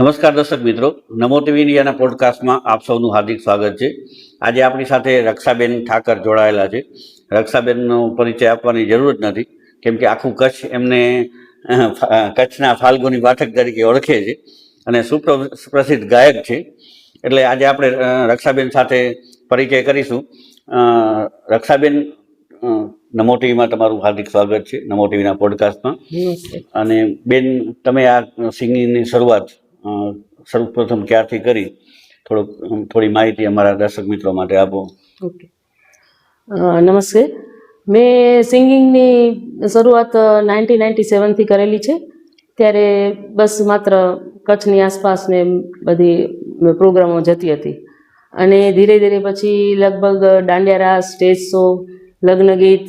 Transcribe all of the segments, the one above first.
નમસ્કાર દર્શક મિત્રો. નમો ટીવી ઇન્ડિયાના પોડકાસ્ટમાં આપ સૌનું હાર્દિક સ્વાગત છે. આજે આપણી સાથે રક્ષાબેન ઠાકર જોડાયેલા છે. રક્ષાબેનનો પરિચય આપવાની જરૂર જ નથી કેમ કે આખું કચ્છ એમને કચ્છના ફાલ્ગુની પાઠક તરીકે ઓળખે છે અને સુપ્ર- સુપ્રસિદ્ધ ગાયક છે. એટલે આજે આપણે રક્ષાબેન સાથે પરિચય કરીશું. રક્ષાબેન નમો ટીવીમાં તમારું હાર્દિક સ્વાગત છે નમો ટીવીના પોડકાસ્ટમાં. અને બેન તમે આ સિંગિંગની શરૂઆત સર્વપ્રથમ ક્યારથી કરી થોડુંક થોડી માહિતી અમારા દર્શક મિત્રો માટે આપો. ઓકે. નમસ્તે. મેં સિંગિંગની શરૂઆત નાઇન્ટીન નાઇન્ટી સેવનથી કરેલી છે. ત્યારે બસ માત્ર કચ્છની આસપાસને બધી પ્રોગ્રામો જતી હતી. અને ધીરે ધીરે પછી લગભગ દાંડિયા રાસ સ્ટેજ શો લગ્ન ગીત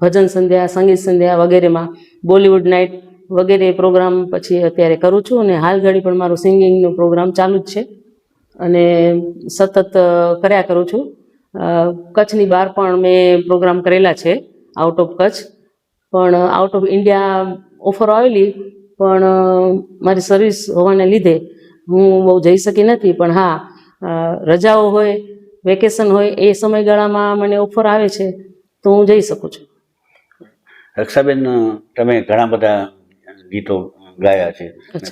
ભજન સંધ્યા, સંગીત સંધ્યા વગેરેમાં બોલિવૂડ નાઇટ વગેરે પ્રોગ્રામ પછી અત્યારે કરું છું અને હાલ ઘડી પણ મારું સિંગિંગનો પ્રોગ્રામ ચાલુ જ છે. અને સતત કર્યા કરું છું. કચ્છની બહાર પણ મેં પ્રોગ્રામ કરેલા છે આઉટ ઓફ કચ્છ. પણ આઉટ ઓફ ઇન્ડિયા ઓફર આવેલી, પણ મારી સર્વિસ હોવાને લીધે હું બહુ જઈ શકી નથી. પણ હા રજાઓ હોય વેકેશન હોય, એ સમયગાળામાં મને ઓફર આવે છે, તો હું જઈ શકું છું. રક્ષાબેન, તમે ઘણા બધા ગીતો ગાયા છે.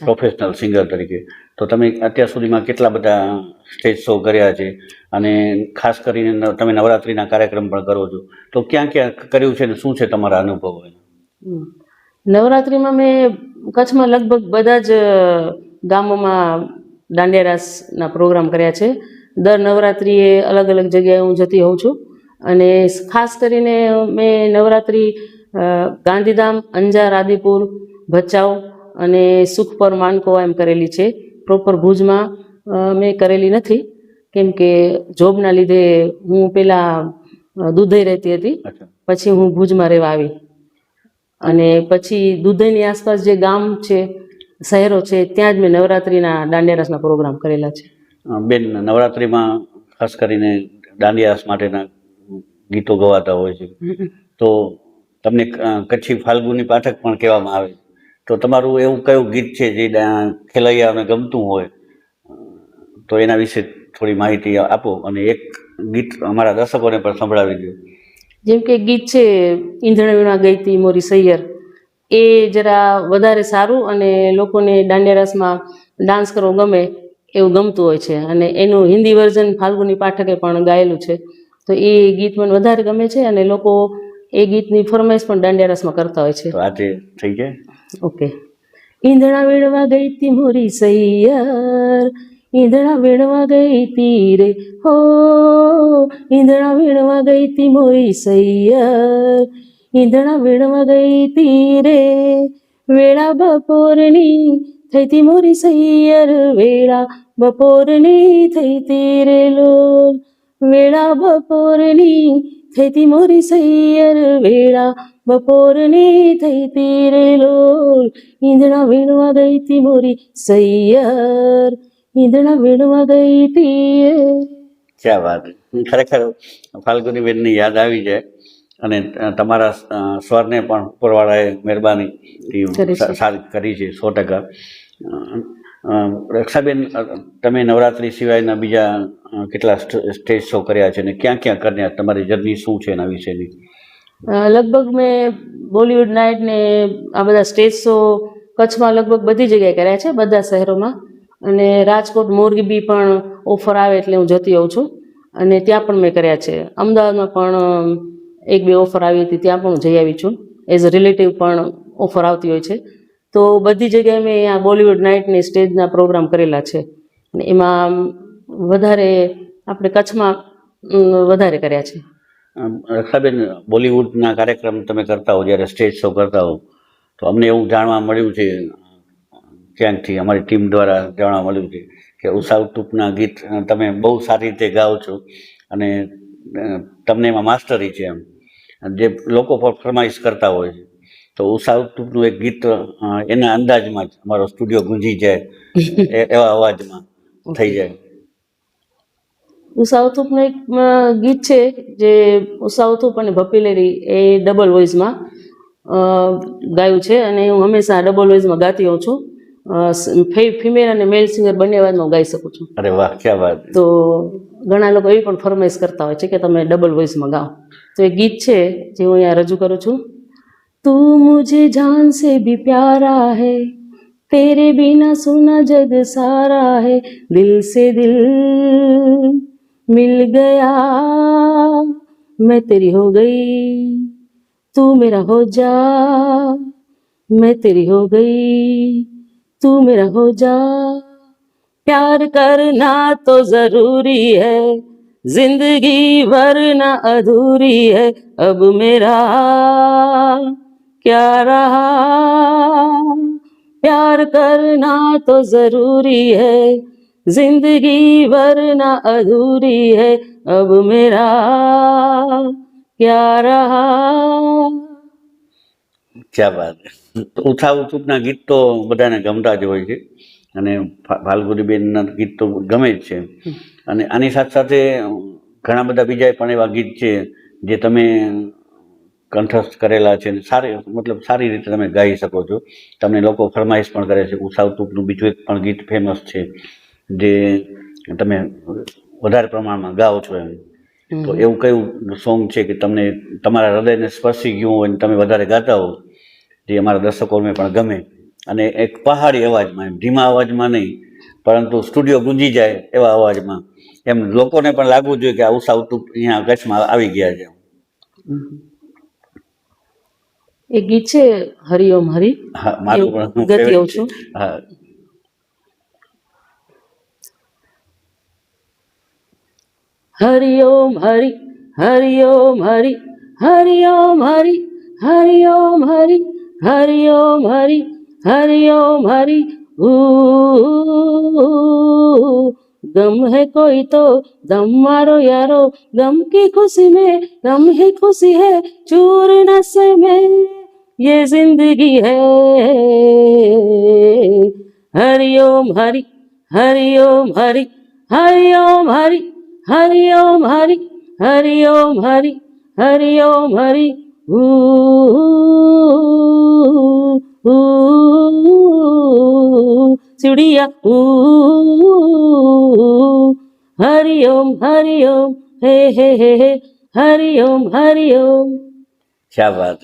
પ્રોફેશનલ સિંગર તરીકે. તો તમે અત્યાર સુધીમાં કેટલા બધા સ્ટેજ શો કર્યા છે? અને ખાસ કરીને તમે નવરાત્રિના કાર્યક્રમ પણ કરો છો. તો ક્યાં ક્યાં કર્યું છે ને શું છે તમારા અનુભવો? નવરાત્રિમાં મેં કચ્છમાં લગભગ બધા જ ગામોમાં દાંડિયા રાસના પ્રોગ્રામ કર્યા છે. દર નવરાત્રિએ અલગ અલગ જગ્યાએ હું જતી હોઉં છું. અને ખાસ કરીને મેં નવરાત્રિ ગાંધીધામ અંજાર આદિપુર ભચાઉ અને સુખ પર માનકો એમ કરેલી છે. પ્રોપર ભુજમાં મેં કરેલી નથી. કેમ કે જોબના લીધે હું પહેલાં દૂધઈ રહેતી હતી. પછી હું ભુજમાં રહેવા આવી. અને પછી દુધઈની આસપાસ જે ગામ છે શહેરો છે ત્યાં જ મેં નવરાત્રિના દાંડિયા રાસના પ્રોગ્રામ કરેલા છે. બેન નવરાત્રિમાં ખાસ કરીને દાંડિયારસ માટેના ગીતો ગવાતા હોય છે. તો તમને કચ્છી ફાલ્ગુની પાઠક પણ કહેવામાં આવે છે. તો તમારું એવું કયું ગીત છે જે ખેલૈયાઓને ગમતું હોય? તો એના વિશે થોડી માહિતી આપો અને એક ગીત અમારા દર્શકોને પણ સંભળાવી દો. જેમ કે ગીત છે ઈંધણ વીણા ગઈતી મોરી સૈયર. એ જરા વધારે સારું અને લોકોને દાંડિયા રાસમાં ડાન્સ કરવો ગમે એવું ગમતું હોય છે. અને એનું હિન્દી વર્ઝન ફાલ્ગુની પાઠકે પણ ગાયેલું છે. તો એ ગીત મને વધારે ગમે છે અને લોકો એ ગીતની ફરમાઈશ પણ દાંડિયા રાસમાં કરતા હોય છે. આજે થઈ જાય? ઓકે ઈંધણા વેડવા ગઈ તી મોરી સૈયર ઈંધણા વેડવા ગઈ તી રે હો ઈંધણા વેડવા ગઈ તી મોરી સૈયર ઈંધણા વેડવા ગઈ તી રે વેળા બપોરની થઈ તી મોરી સૈયર વેળા બપોરની થઈ તી રે લોલ વેળા બપોરની થઈ તી મોરી સૈયર વેળા બપોરની થઈ તી રે લોલ ઈંધણા વીણવા ગઈ તી મોરી સૈયર ઈંધણા વીણવા ગઈ તી ક્યાં વાત? ખરેખર ફાલ્ગુની બેનની યાદ આવી જાય અને તમારા સ્વરને પણ ઉપરવાળાએ મહેરબાની કરી સારી કરી છે સો ટકા. રક્ષાબેન તમે નવરાત્રિ સિવાયના બીજા કેટલા સ્ટેજ શો કર્યા છે અને ક્યાં ક્યાં કર્યા? તમારી જર્ની શું છે એના વિશેની? લગભગ મેં બોલિવૂડ નાઇટ ને આ બધા સ્ટેજ શો કચ્છમાં લગભગ બધી જગ્યાએ કર્યા છે, બધા શહેરોમાં. અને રાજકોટ મોરબી પણ ઓફર આવે એટલે હું જતી હોઉં છું. અને ત્યાં પણ મેં કર્યા છે. અમદાવાદમાં પણ એક બે ઓફર આવી હતી, ત્યાં પણ હું જઈ આવી છું. એઝ અ રિલેટિવ પણ ઓફર આવતી હોય છે. તો બધી જગ્યાએ મેં આ બોલિવૂડ નાઇટની સ્ટેજના પ્રોગ્રામ કરેલા છે. એમાં વધારે આપણે કચ્છમાં વધારે કર્યા છે. રક્ષાબેન બોલિવૂડના કાર્યક્રમ તમે કરતા હો જ્યારે સ્ટેજ શો કરતા હો તો અમને એવું જાણવા મળ્યું છે ક્યાંકથી અમારી ટીમ દ્વારા જાણવા મળ્યું છે કે ઉષા ટૂંકના ગીત તમે બહુ સારી રીતે ગાઓ છો અને તમને એમાં માસ્ટરી છે એમ. જે લોકો પણ ફરમાઈશ કરતા હોય છે તો ઉષા ટૂંકનું એક ગીત એના અંદાજમાં જ અમારો સ્ટુડિયો ગુંજી જાય એ- એવા અવાજમાં થઈ જાય. ઉષાઉથુપનું એક ગીત છે જે ઉષાઉથુપ અને ભપીલેરી એ ડબલ વોઇસમાં ગાયું છે અને હું હંમેશા ડબલ વોઇસમાં ગાતી હોઉં છું. ફિમેલ અને મેલ સિંગર બંને અવાજમાં હું ગાઈ શકું છું. અરે વાહ ક્યાં વાત તો ઘણા લોકો એવી પણ ફરમાઈશ કરતા હોય છે કે તમે ડબલ વોઇસમાં ગાઓ. તો એ ગીત છે જે હું અહીંયા રજૂ કરું છું. તું મુજે જાન સે ભી પ્યારા હે તેરે બિના સુના જગ સારા હે દિલ સે દિલ. मिल गया, मैं तेरी हो गई, तू मेरा हो जा, मैं तेरी हो गई, तू मेरा हो जा। प्यार करना तो ज़रूरी है, ज़िंदगी वरना अधूरी है, अब मेरा क्या रहा? प्यार करना तो ज़रूरी है जिंदगी वरना अधूरी है अब मेरा क्या रहा ક્યાં વાત ઉઠા ઉઠુકના ગીત તો બધાને ગમતા જ હોય છે અને ફા- ફાલ્ગુનીબેનના ગીત તો ગમે જ છે અને આની સાથે સાથે ઘણા બધા બીજા પણ એવા ગીત છે જે તમે કંઠસ્થ કરેલા છે અને સારી મતલબ સારી રીતે તમે ગાઈ શકો છો તમને લોકો ફરમાઈશ પણ કરે છે ઉષા ઉતુકનું બીજું એક પણ ગીત ફેમસ છે જે તમે વધારે પ્રમાણમાં ગાઓ છો એમ. તો એવું કયું સોંગ છે કે તમને તમારા હૃદયને સ્પર્શી ગયું હોય અને તમે વધારે ગાતા હો જે અમારા દર્શકોને પણ ગમે. અને એક પહાડી અવાજમાં એમ ધીમા અવાજમાં નહીં પરંતુ સ્ટુડિયો ગુંજી જાય એવા અવાજમાં. એમ લોકોને પણ લાગવું જોઈએ કે આ ઉષા ઉતુક અહીંયા કચ્છમાં આવી ગયા છે. એ ગીત છે હરિઓમ હરિ. હા મારું પણ ગતિ हरि ओम हरि हरि ओम हरि हरि ओम हरि हरि ओम हरि हरि ओम हरि हरि ओम हरि। गम है कोई तो दम मारो यारो गम की खुशी में गम ही खुशी है, चूर नशे में। ये ज़िंदगी है। हरि ओम हरि हरि ओम हरि हरि ओम हरि। હરિ ઓમ હરિ હરિ ઓમ હરિ હરિ ઓમ હરિ ચુડિયા હરિ ઓમ હરિ ઓમ હે હે હે હે હરિ ઓમ હરિ ઓમ શા વાત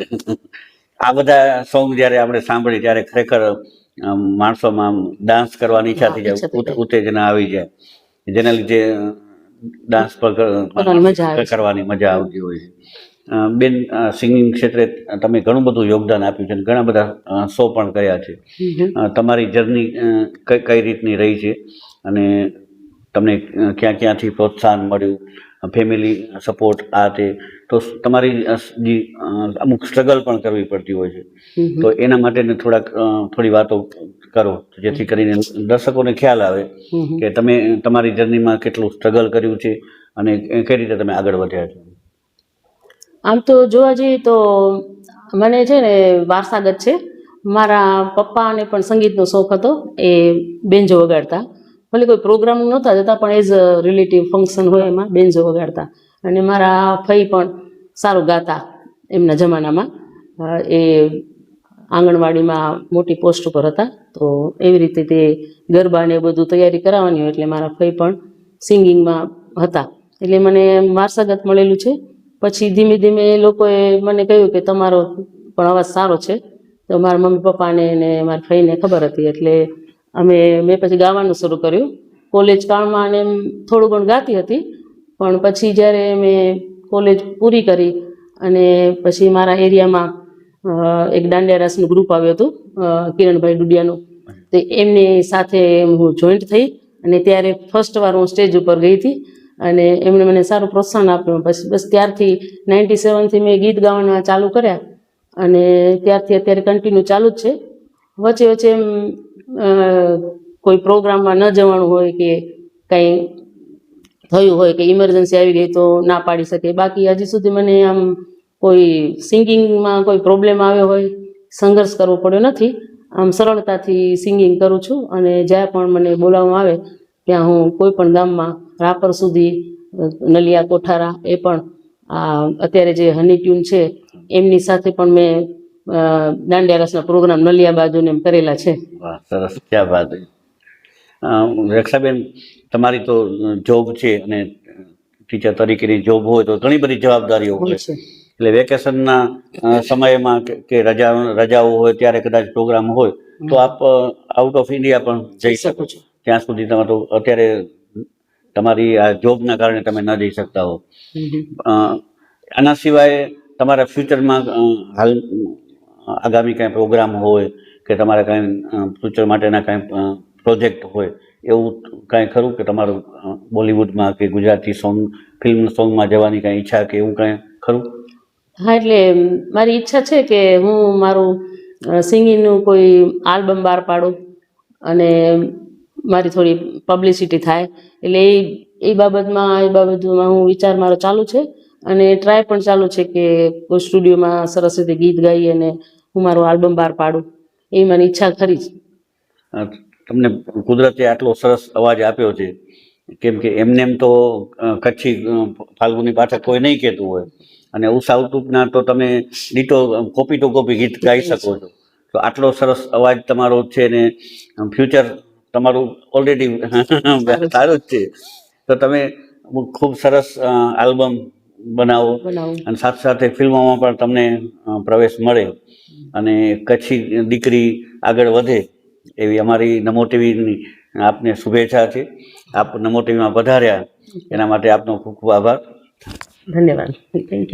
આ બધા સોંગ જ્યારે આપણે સાંભળીએ ત્યારે ખરેખર માણસોમાં ડાન્સ કરવાની ઈચ્છા થઈ જાય. ઉત્તેજના આવી જાય. જેના લીધે ડાન્સ પર કરવાની મજા આવતી હોય છે. બેન સિંગિંગ ક્ષેત્રે તમે ઘણું બધું યોગદાન આપ્યું છે ઘણા બધા શો પણ કર્યા છે. તમારી જર્ની કઈ કઈ રીતની રહી છે? અને તમને ક્યાં ક્યાંથી પ્રોત્સાહન મળ્યું? ફેમિલી સપોર્ટ આ તે. તો તમારી જે અમુક સ્ટ્રગલ પણ કરવી પડતી હોય છે. તો એના માટેને થોડાક થોડી વાતો કરો. જેથી કરીને દર્શકોને ખ્યાલ આવે. કે તમે તમારી જર્નીમાં કેટલું સ્ટ્રગલ કર્યું છે અને કઈ રીતે તમે આગળ વધ્યા છો? આમ તો જોવા જઈએ તો મને છે ને વારસાગત છે. મારા પપ્પાને પણ સંગીતનો શોખ હતો એ બેન્જો વગાડતા. ભલે કોઈ પ્રોગ્રામ નહોતા જતા પણ એઝ રિલેટિવ ફંક્શન હોય એમાં બેન્જો વગાડતા. અને મારા ફઈ પણ સારું ગાતા એમના જમાનામાં. એ આંગણવાડીમાં મોટી પોસ્ટ ઉપર હતા. તો એવી રીતે તે ગરબાને બધું તૈયારી કરાવવાની હોય એટલે મારા ફઈ પણ સિંગિંગમાં હતા. એટલે મને વારસાગત મળેલું છે. પછી ધીમે ધીમે લોકોએ મને કહ્યું કે તમારો પણ અવાજ સારો છે. તો મારા મમ્મી પપ્પાને ને મારા ફઈને ખબર હતી. એટલે અમે મેં પછી ગાવાનું શરૂ કર્યું. કોલેજ કાળમાં અને થોડું ઘણું ગાતી હતી. પણ પછી જ્યારે મેં કોલેજ પૂરી કરી અને પછી મારા એરિયામાં એક દાંડિયા રાસનું ગ્રુપ આવ્યું હતું કિરણભાઈ ડુડિયાનું. તો એમની સાથે હું જોઈન્ટ થઈ અને ત્યારે ફર્સ્ટ વાર હું સ્ટેજ ઉપર ગઈ હતી અને એમણે મને સારું પ્રોત્સાહન આપ્યું. બસ બસ ત્યારથી નાઇન્ટી સેવનથી મેં ગીત ગાવાના ચાલુ કર્યા અને ત્યારથી અત્યારે કન્ટિન્યુ ચાલુ જ છે. વચ્ચે વચ્ચે એમ કોઈ પ્રોગ્રામમાં ન જવાનું હોય કે કંઈ થયું હોય કે ઇમરજન્સી આવી ગઈ તો ના પાડી શકે. બાકી હજી સુધી મને આમ કોઈ સિંગિંગમાં કોઈ પ્રોબ્લેમ આવ્યો હોય સંઘર્ષ કરવો પડ્યો નથી. આમ સરળતાથી સિંગિંગ કરું છું અને જ્યાં પણ મને બોલાવવામાં આવે ત્યાં હું કોઈ પણ ગામમાં રાપર સુધી નલિયા કોઠારા એ પણ આ અત્યારે જે હની ટ્યુન છે એમની સાથે પણ મેં દાંડિયા રસના પ્રોગ્રામ નલિયા બાજુ ને એમ કરેલા છે. વાહ સરસ ક્યાં વાત રક્ષાબેન તમારી તો જોબ છે અને ટીચર તરીકેની જોબ હોય તો ઘણી બધી જવાબદારીઓ હોય છે. એટલે વેકેશનના સમયમાં કે- રજા રજાઓ હોય ત્યારે કદાચ પ્રોગ્રામ હોય તો આપ આઉટ ઓફ ઇન્ડિયા પણ જઈ શકો છો. ત્યાં સુધી તમે તો અત્યારે તમારી આ જોબના કારણે તમે ન જઈ શકતા હો. આના સિવાય તમારા ફ્યુચરમાં હાલ આગામી કાંઈ પ્રોગ્રામ હોય કે તમારા કાંઈ ફ્યુચર માટેના કાંઈ પ્રોજેક્ટ હોય એવું કાંઈ ખરું કે તમારું બોલિવૂડમાં કે ગુજરાતી સોંગ ફિલ્મ સોંગમાં જવાની કાંઈ ઈચ્છા કે એવું કાંઈ ખરું? હા, એટલે મારી ઈચ્છા છે કે હું મારું સિંગિંગનું કોઈ આલ્બમ બહાર પાડું અને મારી થોડી પબ્લિસિટી થાય. એટલે એ એ બાબતમાં એ બાબતમાં હું વિચાર મારો ચાલુ છે અને ટ્રાય પણ ચાલુ છે કે કોઈ સ્ટુડિયોમાં સરસ રીતે ગીત ગાઈ અને હું મારું આલ્બમ બહાર પાડું. એ મારી ઈચ્છા ખરી જ. તમને કુદરતે આટલો સરસ અવાજ આપ્યો છે. કેમ કે એમને એમ તો કચ્છી ફાલ્ગુની પાઠક કોઈ નહીં કહેતું હોય. અને ઉષા ઉટુપના તો તમે ડીટો કોપી ટુ કોપી ગીત ગાઈ શકો છો. તો આટલો સરસ અવાજ તમારો છે ને ફ્યુચર તમારું ઓલરેડી સારું જ છે. તો તમે ખૂબ સરસ આલ્બમ બનાવો અને સાથે સાથે ફિલ્મોમાં પણ તમને પ્રવેશ મળે. અને કચ્છી દીકરી આગળ વધે એવી અમારી નમો ટીવીની આપને શુભેચ્છા છે. આપ નમો ટીવીમાં પધાર્યા. એના માટે આપનો ખૂબ ખૂબ આભાર. ધન્યવાદ. Thank you